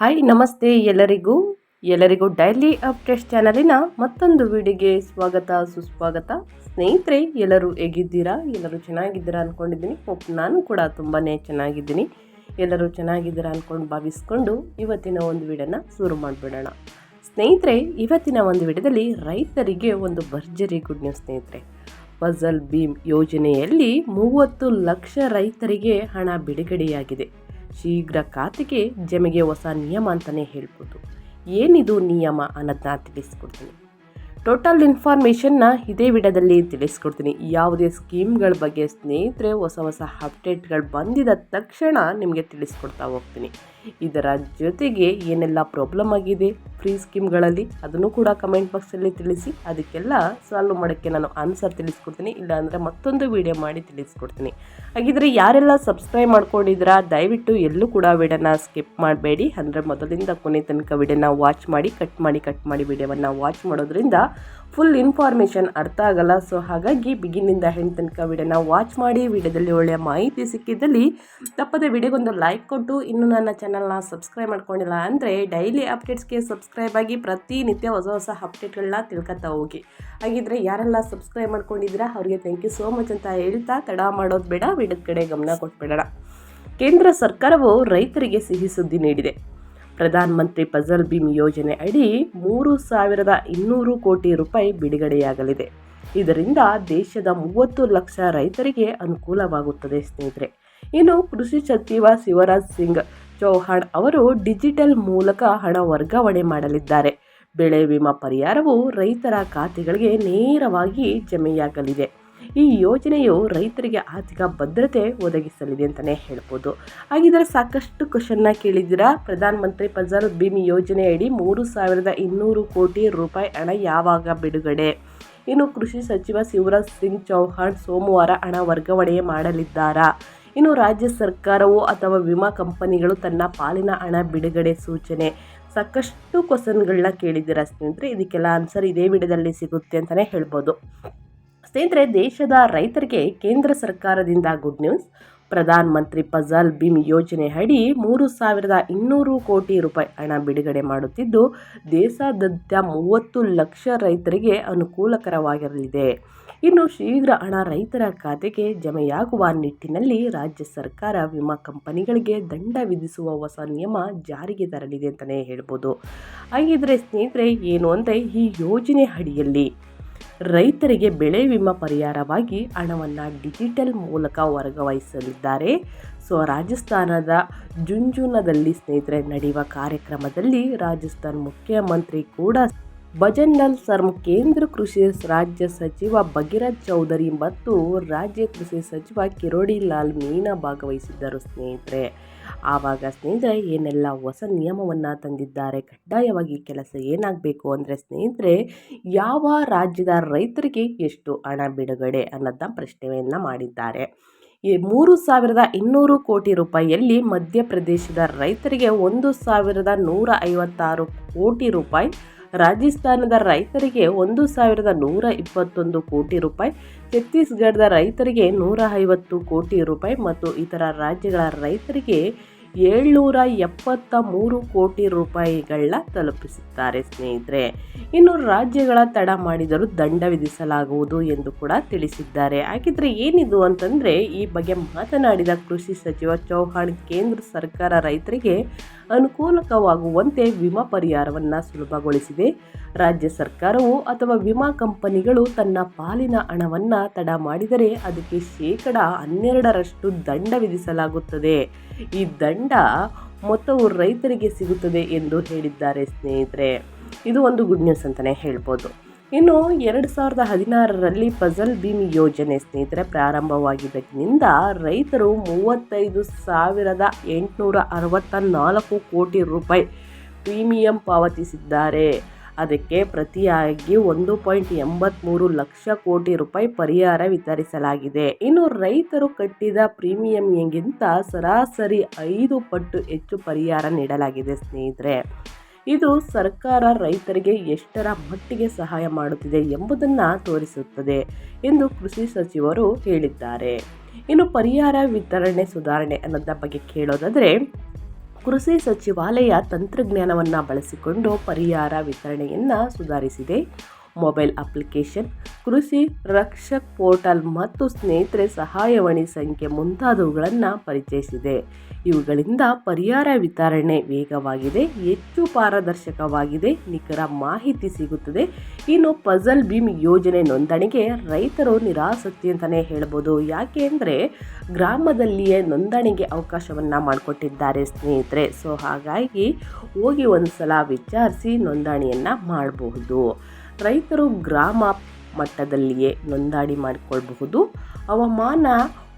Hi ನಮಸ್ತೆ ಎಲ್ಲರಿಗೂ. ಎಲ್ಲರಿಗೂ ಡೈಲಿ ಅಪ್ಡೇಟ್ಸ್ ಚಾನಲಿನ ಮತ್ತೊಂದು ವಿಡಿಯೋಗೆ ಸ್ವಾಗತ, ಸುಸ್ವಾಗತ. ಸ್ನೇಹಿತರೆ, ಎಲ್ಲರೂ ಹೇಗಿದ್ದೀರಾ? ಎಲ್ಲರೂ ಚೆನ್ನಾಗಿದ್ದೀರಾ ಅಂದ್ಕೊಂಡಿದ್ದೀನಿ ಹೋಪ್ ನಾನು ಕೂಡ ತುಂಬಾ ಚೆನ್ನಾಗಿದ್ದೀನಿ. ಎಲ್ಲರೂ ಚೆನ್ನಾಗಿದ್ದೀರಾ ಅಂದ್ಕೊಂಡು ಭಾವಿಸ್ಕೊಂಡು ಇವತ್ತಿನ ಒಂದು ವಿಡಿಯೋನ ಶುರು ಮಾಡಿಬಿಡೋಣ. ಸ್ನೇಹಿತರೆ, ಇವತ್ತಿನ ಒಂದು ವಿಡಿಯೋದಲ್ಲಿ ರೈತರಿಗೆ ಒಂದು ಭರ್ಜರಿ ಗುಡ್ ನ್ಯೂಸ್ ಸ್ನೇಹಿತರೆ. ಫಸಲ್ ಭೀಮ್ ಯೋಜನೆಯಲ್ಲಿ ಮೂವತ್ತು ಲಕ್ಷ ರೈತರಿಗೆ ಹಣ ಬಿಡುಗಡೆಯಾಗಿದೆ. ಶೀಘ್ರ ಖಾತೆಗೆ ಜಮೆಗೆ ಹೊಸ ನಿಯಮ ಅಂತಲೇ ಹೇಳ್ಬೋದು. ಏನಿದು ನಿಯಮ ಅನ್ನೋದನ್ನ ತಿಳಿಸ್ಕೊಡ್ತೀನಿ. ಟೋಟಲ್ ಇನ್ಫಾರ್ಮೇಷನ್ನ ಇದೇ ವಿಡಿಯೋದಲ್ಲಿ ತಿಳಿಸ್ಕೊಡ್ತೀನಿ. ಯಾವುದೇ ಸ್ಕೀಮ್ಗಳ ಬಗ್ಗೆ ಸ್ನೇಹಿತರೆ ಹೊಸ ಹೊಸ ಅಪ್ಡೇಟ್ಗಳು ಬಂದಿದ ತಕ್ಷಣ ನಿಮಗೆ ತಿಳಿಸ್ಕೊಡ್ತಾ ಹೋಗ್ತೀನಿ. ಇದರ ಜೊತೆಗೆ ಏನೆಲ್ಲ ಪ್ರಾಬ್ಲಮ್ ಆಗಿದೆ? ಫ್ರೀ ಸ್ಕೀಮ್ಗಳಲ್ಲಿ ಅದನ್ನು ಕೂಡ ಕಮೆಂಟ್ ಬಾಕ್ಸಲ್ಲಿ ತಿಳಿಸಿ. ಅದಕ್ಕೆಲ್ಲ ಸಾಲ್ವ್ ಮಾಡೋಕ್ಕೆ ನಾನು ಆನ್ಸರ್ ತಿಳಿಸ್ಕೊಡ್ತೀನಿ. ಇಲ್ಲಾಂದರೆ ಮತ್ತೊಂದು ವಿಡಿಯೋ ಮಾಡಿ ತಿಳಿಸ್ಕೊಡ್ತೀನಿ. ಹಾಗಿದ್ರೆ ಯಾರೆಲ್ಲ ಸಬ್ಸ್ಕ್ರೈಬ್ ಮಾಡ್ಕೊಂಡಿದ್ದೀರಾ, ದಯವಿಟ್ಟು ಎಲ್ಲೂ ಕೂಡ ವಿಡಿಯೋನ ಸ್ಕಿಪ್ ಮಾಡಬೇಡಿ. ಅಂದರೆ ಮೊದಲಿಂದ ಕೊನೆ ತನಕ ವಿಡಿಯೋನ ವಾಚ್ ಮಾಡಿ ಕಟ್ ಮಾಡಿ ಕಟ್ ಮಾಡಿ ವಿಡಿಯೋವನ್ನು ವಾಚ್ ಮಾಡೋದ್ರಿಂದ ಫುಲ್ ಇನ್ಫಾರ್ಮೇಷನ್ ಅರ್ಥ ಆಗಲ್ಲ. ಸೊ ಹಾಗಾಗಿ ಬಿಗಿನಿಂದ ಹೆಣ್ಣು ತನಕ ವಿಡಿಯೋನ ವಾಚ್ ಮಾಡಿ ವಿಡಿಯೋದಲ್ಲಿ ಒಳ್ಳೆಯ ಮಾಹಿತಿ ಸಿಕ್ಕಿದ್ದಲ್ಲಿ ತಪ್ಪದೆ ವಿಡಿಯೋಗೊಂದು ಲೈಕ್ ಕೊಟ್ಟು, ಇನ್ನೂ ನನ್ನ ಚಾನಲ್ನ ಸಬ್ಸ್ಕ್ರೈಬ್ ಮಾಡ್ಕೊಂಡಿಲ್ಲ ಅಂದರೆ ಡೈಲಿ ಅಪ್ಡೇಟ್ಸ್ಗೆ ಸಬ್ಸ್ಕ್ರೈಬ್ ಆಗಿ ಪ್ರತಿನಿತ್ಯ ಹೊಸ ಹೊಸ ಅಪ್ಡೇಟ್ಗಳನ್ನ ತಿಳ್ಕೊತಾ ಹೋಗಿ. ಹಾಗಿದ್ರೆ ಯಾರೆಲ್ಲ ಸಬ್ಸ್ಕ್ರೈಬ್ ಮಾಡ್ಕೊಂಡಿದ್ದೀರಾ ಅವರಿಗೆ ಥ್ಯಾಂಕ್ ಯು ಸೋ ಮಚ್ ಅಂತ ಹೇಳ್ತಾ ತಡ ಮಾಡೋದು ಬೇಡ ವಿಡಿಯೋದ ಕಡೆ ಗಮನ ಕೊಟ್ಬಿಡೋಣ. ಕೇಂದ್ರ ಸರ್ಕಾರವು ರೈತರಿಗೆ ಸಿಹಿ ಸುದ್ದಿ ನೀಡಿದೆ. ಪ್ರಧಾನ ಮಂತ್ರಿ ಫಸಲ್ ಭೀಮ್ ಯೋಜನೆ ಅಡಿ ಮೂರು ಸಾವಿರದ ಇನ್ನೂರು ಕೋಟಿ ರೂಪಾಯಿ ಬಿಡುಗಡೆಯಾಗಲಿದೆ. ಇದರಿಂದ ದೇಶದ ಮೂವತ್ತು ಲಕ್ಷ ರೈತರಿಗೆ ಅನುಕೂಲವಾಗುತ್ತದೆ ಸ್ನೇಹಿತರೆ. ಇನ್ನು ಕೃಷಿ ಸಚಿವ ಶಿವರಾಜ್ ಸಿಂಗ್ ಚೌಹಾಣ್ ಅವರು ಡಿಜಿಟಲ್ ಮೂಲಕ ಹಣ ವರ್ಗಾವಣೆ ಮಾಡಲಿದ್ದಾರೆ. ಬೆಳೆ ವಿಮಾ ಪರಿಹಾರವು ರೈತರ ಖಾತೆಗಳಿಗೆ ನೇರವಾಗಿ ಜಮೆಯಾಗಲಿದೆ. ಈ ಯೋಜನೆಯು ರೈತರಿಗೆ ಆರ್ಥಿಕ ಭದ್ರತೆ ಒದಗಿಸಲಿದೆ ಅಂತಲೇ ಹೇಳ್ಬೋದು. ಹಾಗಿದ್ರೆ ಸಾಕಷ್ಟು ಕ್ವಶನ್ನ ಕೇಳಿದ್ದೀರಾ? ಪ್ರಧಾನ ಮಂತ್ರಿ ಫಸಲ್ ಭೀಮ್ ಯೋಜನೆಯಡಿ ಮೂರು ಸಾವಿರದ ಇನ್ನೂರು ಕೋಟಿ ರೂಪಾಯಿ ಹಣ ಯಾವಾಗ ಬಿಡುಗಡೆ? ಇನ್ನು ಕೃಷಿ ಸಚಿವ ಶಿವರಾಜ್ ಸಿಂಗ್ ಚೌಹಾಣ್ ಸೋಮವಾರ ಹಣ ವರ್ಗಾವಣೆ ಮಾಡಲಿದ್ದಾರಾ? ಇನ್ನು ರಾಜ್ಯ ಸರ್ಕಾರವು ಅಥವಾ ವಿಮಾ ಕಂಪನಿಗಳು ತನ್ನ ಪಾಲಿನ ಹಣ ಬಿಡುಗಡೆ ಸೂಚನೆ? ಸಾಕಷ್ಟು ಕ್ವಶನ್ಗಳನ್ನ ಕೇಳಿದ್ದೀರಾ ಸ್ನೇಹಿತರೆ. ಇದಕ್ಕೆಲ್ಲ ಆನ್ಸರ್ ಇದೇ ವಿಡಿಯೋದಲ್ಲಿ ಸಿಗುತ್ತೆ ಅಂತಲೇ ಹೇಳ್ಬೋದು. ಸ್ನೇಹಿತರೆ, ದೇಶದ ರೈತರಿಗೆ ಕೇಂದ್ರ ಸರ್ಕಾರದಿಂದ ಗುಡ್ ನ್ಯೂಸ್ ಪ್ರಧಾನ ಮಂತ್ರಿ ಫಸಲ್ ಭೀಮ್ ಯೋಜನೆ ಅಡಿ ಮೂರು ಸಾವಿರದ ಇನ್ನೂರು ಕೋಟಿ ರೂಪಾಯಿ ಹಣ ಬಿಡುಗಡೆ ಮಾಡುತ್ತಿದ್ದು, ದೇಶಾದ್ಯಂತ ಮೂವತ್ತು ಲಕ್ಷ ರೈತರಿಗೆ ಅನುಕೂಲಕರವಾಗಿರಲಿದೆ. ಇನ್ನು ಶೀಘ್ರ ಹಣ ರೈತರ ಖಾತೆಗೆ ಜಮೆಯಾಗುವ ನಿಟ್ಟಿನಲ್ಲಿ ರಾಜ್ಯ ಸರ್ಕಾರ ವಿಮಾ ಕಂಪನಿಗಳಿಗೆ ದಂಡ ವಿಧಿಸುವ ಹೊಸ ನಿಯಮ ಜಾರಿಗೆ ತರಲಿದೆ ಅಂತಲೇ ಹೇಳ್ಬೋದು. ಹಾಗಿದ್ರೆ ಸ್ನೇಹಿತರೆ, ಏನು ಅಂದರೆ ಈ ಯೋಜನೆ ಅಡಿಯಲ್ಲಿ? ರೈತರಿಗೆ ಬೆಳೆ ವಿಮಾ ಪರಿಹಾರವಾಗಿ ಹಣವನ್ನು ಡಿಜಿಟಲ್ ಮೂಲಕ ವರ್ಗಾಯಿಸಲಿದ್ದಾರೆ. ಸೊ, ರಾಜಸ್ಥಾನದ ಜುಂಜುನದಲ್ಲಿ ಸ್ನೇಹಿತರೆ, ನಡೆಯುವ ಕಾರ್ಯಕ್ರಮದಲ್ಲಿ ರಾಜಸ್ಥಾನ್ ಮುಖ್ಯಮಂತ್ರಿ ಕೂಡ ಭಜನ್ಲಾಲ್ ಸರ್ಮ್ ಕೇಂದ್ರ ಕೃಷಿ ರಾಜ್ಯ ಸಚಿವ ಭಗೀರಥ್ ಚೌಧರಿ ಮತ್ತು ರಾಜ್ಯ ಕೃಷಿ ಸಚಿವ ಕಿರೋಡಿ ಲಾಲ್ ಮೀನಾ ಭಾಗವಹಿಸಿದ್ದರು ಸ್ನೇಹಿತರೆ. ಆವಾಗ ಸ್ನೇಹಿತರೆ, ಏನೆಲ್ಲ ಹೊಸ ನಿಯಮವನ್ನು ತಂದಿದ್ದಾರೆ? ಕಡ್ಡಾಯವಾಗಿ ಕೆಲಸ ಏನಾಗಬೇಕು ಅಂದರೆ ಸ್ನೇಹಿತರೆ, ಯಾವ ರಾಜ್ಯದ ರೈತರಿಗೆ ಎಷ್ಟು ಹಣ ಬಿಡುಗಡೆ ಅನ್ನೋದನ್ನ ಪ್ರಶ್ನೆಯನ್ನು ಮಾಡಿದ್ದಾರೆ. ಈ ಮೂರು ಸಾವಿರದ ಇನ್ನೂರು ಕೋಟಿ ರೂಪಾಯಿಯಲ್ಲಿ ಮಧ್ಯಪ್ರದೇಶದ ರೈತರಿಗೆ ಒಂದು ಸಾವಿರದ ನೂರ ಐವತ್ತಾರು ಕೋಟಿ ರೂಪಾಯಿ ರಾಜಸ್ಥಾನದ ರೈತರಿಗೆ ಒಂದು ಸಾವಿರದ ನೂರ ಇಪ್ಪತ್ತೊಂದು ಕೋಟಿ ರೂಪಾಯಿ, ಛತ್ತೀಸ್ಗಢದ ರೈತರಿಗೆ ನೂರ ಐವತ್ತು ಕೋಟಿ ರೂಪಾಯಿ ಮತ್ತು ಇತರ ರಾಜ್ಯಗಳ ರೈತರಿಗೆ ಏಳ್ನೂರ ಎಪ್ಪತ್ತ ಮೂರು ಕೋಟಿ ರೂಪಾಯಿಗಳನ್ನ ತಲುಪಿಸುತ್ತಾರೆ ಸ್ನೇಹಿತರೆ. ಇನ್ನು ರಾಜ್ಯಗಳ ತಡ ಮಾಡಿದರೂ ದಂಡ ವಿಧಿಸಲಾಗುವುದು ಎಂದು ಕೂಡ ತಿಳಿಸಿದ್ದಾರೆ. ಹಾಗಿದ್ರೆ ಏನಿದು ಅಂತಂದರೆ, ಈ ಬಗ್ಗೆ ಮಾತನಾಡಿದ ಕೃಷಿ ಸಚಿವ ಚೌಹಾಣ್, ಕೇಂದ್ರ ಸರ್ಕಾರ ರೈತರಿಗೆ ಅನುಕೂಲಕವಾಗುವಂತೆ ವಿಮಾ ಪರಿಹಾರವನ್ನು ಸುಲಭಗೊಳಿಸಿದೆ. ರಾಜ್ಯ ಸರ್ಕಾರವು ಅಥವಾ ವಿಮಾ ಕಂಪನಿಗಳು ತನ್ನ ಪಾಲಿನ ಹಣವನ್ನು ತಡ ಮಾಡಿದರೆ ಅದಕ್ಕೆ ಶೇಕಡ ಹನ್ನೆರಡರಷ್ಟು ದಂಡ ವಿಧಿಸಲಾಗುತ್ತದೆ. ಈ ದಂಡ ಮೊತ್ತವು ರೈತರಿಗೆ ಸಿಗುತ್ತದೆ ಎಂದು ಹೇಳಿದ್ದಾರೆ ಸ್ನೇಹಿತರೆ. ಇದು ಒಂದು ಗುಡ್ ನ್ಯೂಸ್ ಅಂತಲೇ ಹೇಳ್ಬೋದು. ಇನ್ನು ಎರಡು ಸಾವಿರದ ಹದಿನಾರರಲ್ಲಿ ಫಸಲ್ ಭೀಮ್ ಯೋಜನೆ ಸ್ನೇಹಿತರೆ ಪ್ರಾರಂಭವಾಗಿದ್ದಕ್ಕಿಂತ ರೈತರು ಮೂವತ್ತೈದು ಸಾವಿರದ ಎಂಟುನೂರ ಅರವತ್ತ ನಾಲ್ಕು ಕೋಟಿ ರೂಪಾಯಿ ಪ್ರೀಮಿಯಂ ಪಾವತಿಸಿದ್ದಾರೆ. ಅದಕ್ಕೆ ಪ್ರತಿಯಾಗಿ ಒಂದು ಪಾಯಿಂಟ್ ಎಂಬತ್ತ್ಮೂರು ಲಕ್ಷ ಕೋಟಿ ರೂಪಾಯಿ ಪರಿಹಾರ ವಿತರಿಸಲಾಗಿದೆ. ಇನ್ನು ರೈತರು ಕಟ್ಟಿದ ಪ್ರೀಮಿಯಂಗಿಂತ ಸರಾಸರಿ ಐದು ಪಟ್ಟು ಹೆಚ್ಚು ಪರಿಹಾರ ನೀಡಲಾಗಿದೆ ಸ್ನೇಹಿತರೆ. ಇದು ಸರ್ಕಾರ ರೈತರಿಗೆ ಎಷ್ಟರ ಮಟ್ಟಿಗೆ ಸಹಾಯ ಮಾಡುತ್ತಿದೆ ಎಂಬುದನ್ನು ತೋರಿಸುತ್ತದೆ ಎಂದು ಕೃಷಿ ಸಚಿವರು ಹೇಳಿದ್ದಾರೆ. ಇನ್ನು ಪರಿಹಾರ ವಿತರಣೆ ಸುಧಾರಣೆ ಅನ್ನೋದ್ರ ಬಗ್ಗೆ ಕೇಳೋದಾದರೆ ಕೃಷಿ ಸಚಿವಾಲಯ ತಂತ್ರಜ್ಞಾನವನ್ನು ಬಳಸಿಕೊಂಡು ಪರಿಹಾರ ವಿತರಣೆಯನ್ನು ಸುಧಾರಿಸಿದೆ. ಮೊಬೈಲ್ ಅಪ್ಲಿಕೇಶನ್, ಕೃಷಿ, ರಕ್ಷಕ್ ಪೋರ್ಟಲ್ ಮತ್ತು ಸ್ನೇಹಿತರೆ ಸಹಾಯವಾಣಿ ಸಂಖ್ಯೆ ಮುಂತಾದವುಗಳನ್ನು ಪರಿಚಯಿಸಿದೆ. ಇವುಗಳಿಂದ ಪರಿಹಾರ ವಿತರಣೆ ವೇಗವಾಗಿದೆ, ಹೆಚ್ಚು ಪಾರದರ್ಶಕವಾಗಿದೆ, ನಿಖರ ಮಾಹಿತಿ ಸಿಗುತ್ತದೆ. ಇನ್ನು ಪಜಲ್ ಭೀಮ್ ಯೋಜನೆ ನೋಂದಣಿಗೆ ರೈತರು ನಿರಾಸಕ್ತಿ ಅಂತಲೇ ಹೇಳ್ಬೋದು. ಯಾಕೆ ಅಂದರೆ ಗ್ರಾಮದಲ್ಲಿಯೇ ನೋಂದಣಿಗೆ ಅವಕಾಶವನ್ನು ಮಾಡಿಕೊಟ್ಟಿದ್ದಾರೆ ಸ್ನೇಹಿತರೆ. ಸೊ ಹಾಗಾಗಿ ಹೋಗಿ ಒಂದು ಸಲ ವಿಚಾರಿಸಿ ನೋಂದಣಿಯನ್ನು ಮಾಡಬಹುದು. ರೈತರು ಗ್ರಾಮ ಮಟ್ಟದಲ್ಲಿಯೇ ನೋಂದಣಿ ಮಾಡಿಕೊಳ್ಳಬಹುದು ಹವಾಮಾನ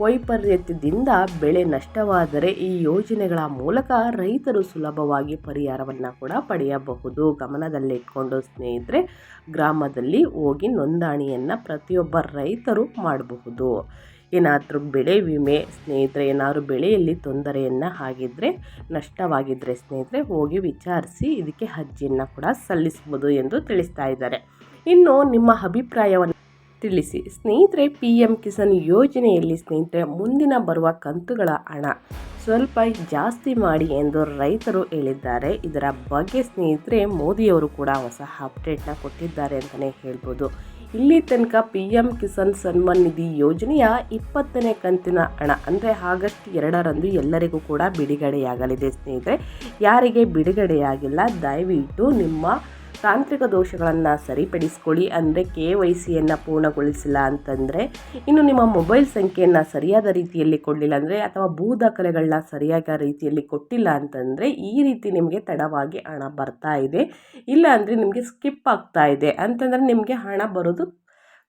ವೈಪರೀತ್ಯದಿಂದ ಬೆಳೆ ನಷ್ಟವಾದರೆ ಈ ಯೋಜನೆಗಳ ಮೂಲಕ ರೈತರು ಸುಲಭವಾಗಿ ಪರಿಹಾರವನ್ನು ಕೂಡ ಪಡೆಯಬಹುದು. ಗಮನದಲ್ಲಿಟ್ಕೊಂಡು ಸ್ನೇಹಿತರೆ, ಗ್ರಾಮದಲ್ಲಿ ಹೋಗಿ ನೋಂದಣಿಯನ್ನು ಪ್ರತಿಯೊಬ್ಬ ರೈತರು ಮಾಡಬಹುದು. ಏನಾದರೂ ಬೆಳೆ ವಿಮೆ ಸ್ನೇಹಿತರೆ, ಏನಾದರೂ ಬೆಳೆಯಲ್ಲಿ ತೊಂದರೆಯನ್ನು ಆಗಿದ್ದರೆ ನಷ್ಟವಾಗಿದ್ದರೆ ಸ್ನೇಹಿತರೆ, ಹೋಗಿ ವಿಚಾರಿಸಿ ಇದಕ್ಕೆ ಅರ್ಜಿಯನ್ನು ಕೂಡ ಸಲ್ಲಿಸ್ಬೋದು ಎಂದು ತಿಳಿಸ್ತಾ ಇದ್ದಾರೆ. ಇನ್ನು ನಿಮ್ಮ ಅಭಿಪ್ರಾಯವನ್ನು ತಿಳಿಸಿ. ಸ್ನೇಹಿತರೆ, ಪಿ ಎಂ ಕಿಸಾನ್ ಯೋಜನೆಯಲ್ಲಿ ಸ್ನೇಹಿತರೆ, ಮುಂದಿನ ಬರುವ ಕಂತುಗಳ ಹಣ ಸ್ವಲ್ಪ ಜಾಸ್ತಿ ಮಾಡಿ ಎಂದು ರೈತರು ಹೇಳಿದ್ದಾರೆ. ಇದರ ಬಗ್ಗೆ ಸ್ನೇಹಿತರೆ, ಮೋದಿಯವರು ಕೂಡ ಹೊಸ ಅಪ್ಡೇಟ್ನ ಕೊಟ್ಟಿದ್ದಾರೆ ಅಂತಲೇ ಹೇಳ್ಬೋದು. ಇಲ್ಲಿ ತನಕ ಪಿ ಎಂ ಕಿಸಾನ್ ಸನ್ಮಾನ್ ನಿಧಿ ಯೋಜನೆಯ ಇಪ್ಪತ್ತನೇ ಕಂತಿನ ಹಣ. ಅಂದರೆ ಆಗಸ್ಟ್ ಎರಡರಂದು ಎಲ್ಲರಿಗೂ ಕೂಡ ಬಿಡುಗಡೆಯಾಗಲಿದೆ ಸ್ನೇಹಿತರೆ. ಯಾರಿಗೆ ಬಿಡುಗಡೆಯಾಗಿಲ್ಲ, ದಯವಿಟ್ಟು ನಿಮ್ಮ ತಾಂತ್ರಿಕ ದೋಷಗಳನ್ನು ಸರಿಪಡಿಸ್ಕೊಳ್ಳಿ, ಅಂದರೆ ಕೆ ವೈ ಸಿಯನ್ನು ಪೂರ್ಣಗೊಳಿಸಿಲ್ಲ ಅಂತಂದರೆ ಇನ್ನು ನಿಮ್ಮ ಮೊಬೈಲ್ ಸಂಖ್ಯೆಯನ್ನು ಸರಿಯಾದ ರೀತಿಯಲ್ಲಿ ಕೊಡಲಿಲ್ಲ ಅಂದರೆ ಅಥವಾ ಭೂ ದಾಖಲೆಗಳನ್ನ ಸರಿಯಾದ ರೀತಿಯಲ್ಲಿ ಕೊಟ್ಟಿಲ್ಲ ಅಂತಂದರೆ ಈ ರೀತಿ ನಿಮಗೆ ತಡವಾಗಿ ಹಣ ಬರ್ತಾ ಇದೆ. ಇಲ್ಲ ಅಂದರೆ ನಿಮಗೆ ಸ್ಕಿಪ್ ಆಗ್ತಾ ಇದೆ ಅಂತಂದರೆ ನಿಮಗೆ ಹಣ ಬರೋದು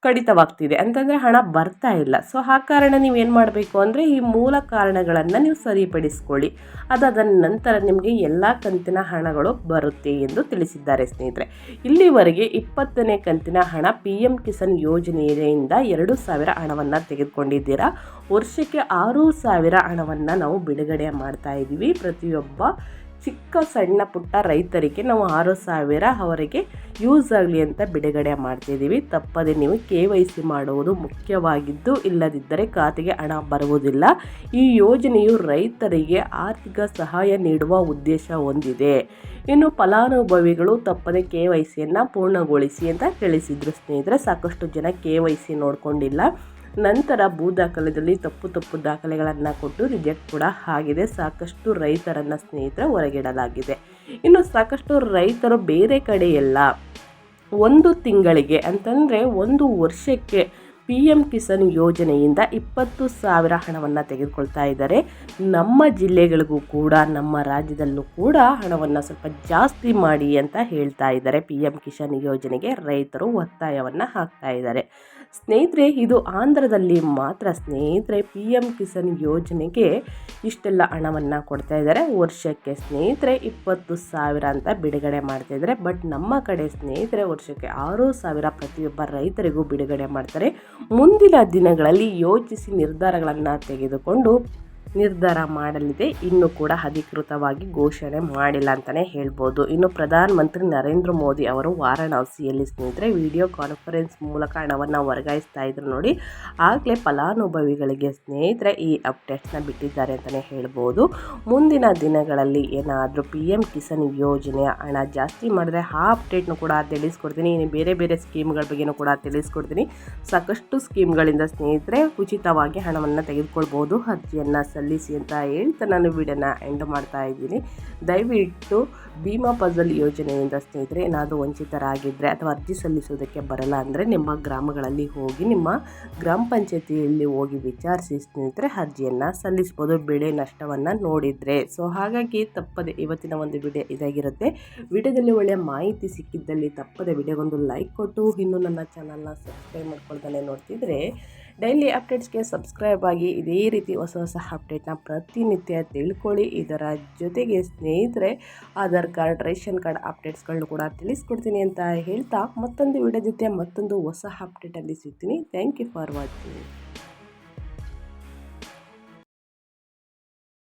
ಕಡಿತವಾಗ್ತಿದೆ. ಅಂತಂದರೆ ಹಣ ಬರ್ತಾ ಇಲ್ಲ. ಸೊ ಆ ಕಾರಣ ನೀವೇನು ಮಾಡಬೇಕು ಅಂದರೆ ಈ ಮೂಲ ಕಾರಣಗಳನ್ನು ನೀವು ಸರಿಪಡಿಸ್ಕೊಳ್ಳಿ. ಅದಾದ ನಂತರ ನಿಮಗೆ ಎಲ್ಲ ಕಂತಿನ ಹಣಗಳು ಬರುತ್ತೆ ಎಂದು ತಿಳಿಸಿದ್ದಾರೆ ಸ್ನೇಹಿತರೆ. ಇಲ್ಲಿವರೆಗೆ ಇಪ್ಪತ್ತನೇ ಕಂತಿನ ಹಣ ಪಿ ಎಂ ಕಿಸಾನ್ ಯೋಜನೆಯಿಂದ ಎರಡು ಸಾವಿರ ಹಣವನ್ನು ತೆಗೆದುಕೊಂಡಿದ್ದೀರಾ? ವರ್ಷಕ್ಕೆ ಆರು ಸಾವಿರ ಹಣವನ್ನು ನಾವು ಬಿಡುಗಡೆ ಮಾಡ್ತಾ ಇದ್ದೀವಿ ಪ್ರತಿಯೊಬ್ಬ ಚಿಕ್ಕ ಸಣ್ಣ ಪುಟ್ಟ ರೈತರಿಗೆ ನಾವು ಆರು ಸಾವಿರ ಅವರಿಗೆ ಯೂಸ್ ಆಗಲಿ ಅಂತ ಬಿಡುಗಡೆ ಮಾಡ್ತಿದ್ದೀವಿ. ತಪ್ಪದೆ ನೀವು ಕೆ ವೈ ಸಿ ಮಾಡುವುದು ಮುಖ್ಯವಾಗಿದ್ದು, ಇಲ್ಲದಿದ್ದರೆ ಖಾತೆಗೆ ಹಣ ಬರುವುದಿಲ್ಲ. ಈ ಯೋಜನೆಯು ರೈತರಿಗೆ ಆರ್ಥಿಕ ಸಹಾಯ ನೀಡುವ ಉದ್ದೇಶ ಹೊಂದಿದೆ. ಇನ್ನು ಫಲಾನುಭವಿಗಳು ತಪ್ಪದೆ ಕೆ ವೈ ಸಿಯನ್ನು ಪೂರ್ಣಗೊಳಿಸಿ ಅಂತ ತಿಳಿಸಿದ್ರು ಸ್ನೇಹಿತರೆ, ಸಾಕಷ್ಟು ಜನ ಕೆ ವೈ ಸಿ ನೋಡ್ಕೊಂಡಿಲ್ಲ. ನಂತರ ಭೂ ದಾಖಲೆಯಲ್ಲಿ ತಪ್ಪು ತಪ್ಪು ದಾಖಲೆಗಳನ್ನು ಕೊಟ್ಟು ರಿಜೆಕ್ಟ್ ಕೂಡ ಆಗಿದೆ. ಸಾಕಷ್ಟು ರೈತರನ್ನು ಸ್ನೇಹಿತರ ಹೊರಗಿಡಲಾಗಿದೆ. ಇನ್ನು ಸಾಕಷ್ಟು ರೈತರು ಬೇರೆ ಕಡೆಯೆಲ್ಲ. ಒಂದು ತಿಂಗಳಿಗೆ ಅಂತಂದರೆ ಒಂದು ವರ್ಷಕ್ಕೆ ಪಿ ಎಂ ಕಿಸಾನ್ ಯೋಜನೆಯಿಂದ ಇಪ್ಪತ್ತು ಸಾವಿರ ಹಣವನ್ನು ತೆಗೆದುಕೊಳ್ತಾ ಇದ್ದಾರೆ. ನಮ್ಮ ಜಿಲ್ಲೆಗಳಿಗೂ ಕೂಡ, ನಮ್ಮ ರಾಜ್ಯದಲ್ಲೂ ಕೂಡ ಹಣವನ್ನು ಸ್ವಲ್ಪ ಜಾಸ್ತಿ ಮಾಡಿ ಅಂತ ಹೇಳ್ತಾ ಇದ್ದಾರೆ ಪಿ ಎಂ ಕಿಸಾನ್ ಯೋಜನೆಗೆ ರೈತರು ಒತ್ತಾಯವನ್ನು ಹಾಕ್ತಾ ಇದ್ದಾರೆ. ಸ್ನೇಹಿತರೆ, ಇದು ಆಂಧ್ರದಲ್ಲಿ ಮಾತ್ರ ಸ್ನೇಹಿತರೆ ಪಿ ಎಂ ಕಿಸಾನ್ ಯೋಜನೆಗೆ ಇಷ್ಟೆಲ್ಲ ಹಣವನ್ನು ಕೊಡ್ತಾ ಇದ್ದಾರೆ. ವರ್ಷಕ್ಕೆ ಸ್ನೇಹಿತರೆ, ಇಪ್ಪತ್ತು ಸಾವಿರ ಅಂತ ಬಿಡುಗಡೆ ಮಾಡ್ತಾ ಇದ್ದಾರೆ. ಬಟ್ ನಮ್ಮ ಕಡೆ ಸ್ನೇಹಿತರೆ, ವರ್ಷಕ್ಕೆ ಆರು ಸಾವಿರ ಪ್ರತಿಯೊಬ್ಬ ರೈತರಿಗೂ ಬಿಡುಗಡೆ ಮಾಡ್ತಾರೆ. ಮುಂದಿನ ದಿನಗಳಲ್ಲಿ ಯೋಚಿಸಿ ನಿರ್ಧಾರಗಳನ್ನು ತೆಗೆದುಕೊಂಡು ನಿರ್ಧಾರ ಮಾಡಲಿದೆ. ಇನ್ನು ಕೂಡ ಅಧಿಕೃತವಾಗಿ ಘೋಷಣೆ ಮಾಡಿಲ್ಲ ಅಂತಲೇ ಹೇಳ್ಬೋದು. ಇನ್ನು ಪ್ರಧಾನಮಂತ್ರಿ ನರೇಂದ್ರ ಮೋದಿ ಅವರು ವಾರಾಣಸಿಯಲ್ಲಿ ಸ್ನೇಹಿತರೆ ವಿಡಿಯೋ ಕಾನ್ಫರೆನ್ಸ್ ಮೂಲಕ ಹಣವನ್ನು ವರ್ಗಾಯಿಸ್ತಾ ಇದ್ರು ನೋಡಿ, ಆಗಲೇ ಫಲಾನುಭವಿಗಳಿಗೆ ಸ್ನೇಹಿತರೆ ಈ ಅಪ್ಡೇಟ್ಸ್ನ ಬಿಟ್ಟಿದ್ದಾರೆ ಅಂತಲೇ ಹೇಳ್ಬೋದು. ಮುಂದಿನ ದಿನಗಳಲ್ಲಿ ಏನಾದರೂ ಪಿ ಎಂ ಕಿಸಾನ್ ಯೋಜನೆಯ ಹಣ ಜಾಸ್ತಿ ಮಾಡಿದ್ರೆ ಆ ಅಪ್ಡೇಟ್ನು ಕೂಡ ತಿಳಿಸ್ಕೊಡ್ತೀನಿ. ಇನ್ನು ಬೇರೆ ಬೇರೆ ಸ್ಕೀಮ್ಗಳ ಬಗ್ಗೆನೂ ಕೂಡ ತಿಳಿಸ್ಕೊಡ್ತೀನಿ. ಸಾಕಷ್ಟು ಸ್ಕೀಮ್ಗಳಿಂದ ಸ್ನೇಹಿತರೆ ಉಚಿತವಾಗಿ ಹಣವನ್ನು ತೆಗೆದುಕೊಳ್ಬೋದು. ಅರ್ಜಿಯನ್ನು ಸಲ್ಲಿಸಿ ಅಂತ ಹೇಳ್ತಾ ನಾನು ವಿಡಿಯೋನ ಎಂಡ್ ಮಾಡ್ತಾ ಇದ್ದೀನಿ. ದಯವಿಟ್ಟು ಭೀಮಾ ಪಜಲ್ ಯೋಜನೆಯಿಂದ ಸ್ನೇಹಿತರೆ, ಏನಾದರೂ ವಂಚಿತರಾಗಿದ್ದರೆ ಅಥವಾ ಅರ್ಜಿ ಸಲ್ಲಿಸೋದಕ್ಕೆ ಬರಲ್ಲ ಅಂದರೆ ನಿಮ್ಮ ಗ್ರಾಮಗಳಲ್ಲಿ ಹೋಗಿ, ನಿಮ್ಮ ಗ್ರಾಮ ಪಂಚಾಯತಿಯಲ್ಲಿ ಹೋಗಿ ವಿಚಾರಿಸಿ ಸ್ನೇಹಿತರೆ, ಅರ್ಜಿಯನ್ನು ಸಲ್ಲಿಸ್ಬೋದು. ಬೆಳೆ ನಷ್ಟವನ್ನು ನೋಡಿದರೆ. ಸೊ ಹಾಗಾಗಿ ತಪ್ಪದೆ ಇವತ್ತಿನ ಒಂದು ವಿಡಿಯೋ ಇದಾಗಿರುತ್ತೆ. ವಿಡಿಯೋದಲ್ಲಿ ಒಳ್ಳೆಯ ಮಾಹಿತಿ ಸಿಕ್ಕಿದ್ದಲ್ಲಿ ತಪ್ಪದೆ ವಿಡಿಯೋಗೊಂದು ಲೈಕ್ ಕೊಟ್ಟು, ಇನ್ನೂ ನನ್ನ ಚಾನಲ್ನ ಸಬ್ಸ್ಕ್ರೈಬ್ ಮಾಡ್ಕೊಳ್ತಾನೆ ನೋಡ್ತಿದ್ರೆ ಡೈಲಿ ಅಪ್ಡೇಟ್ಸ್ಗೆ ಸಬ್ಸ್ಕ್ರೈಬ್ ಆಗಿ ಇದೇ ರೀತಿ ಹೊಸ ಹೊಸ ಅಪ್ಡೇಟ್ನ ಪ್ರತಿನಿತ್ಯ ತಿಳ್ಕೊಳ್ಳಿ. ಇದರ ಜೊತೆಗೆ ಸ್ನೇಹಿತರೆ, ಆಧಾರ್ ಕಾರ್ಡ್, ರೇಷನ್ ಕಾರ್ಡ್ ಅಪ್ಡೇಟ್ಸ್ಗಳನ್ನು ಕೂಡ ತಿಳಿಸ್ಕೊಡ್ತೀನಿ ಅಂತ ಹೇಳ್ತಾ ಮತ್ತೊಂದು ವಿಡಿಯೋ ಜೊತೆ ಮತ್ತೊಂದು ಹೊಸ ಅಪ್ಡೇಟಲ್ಲಿ ಸಿಗ್ತೀನಿ. Thank you for watching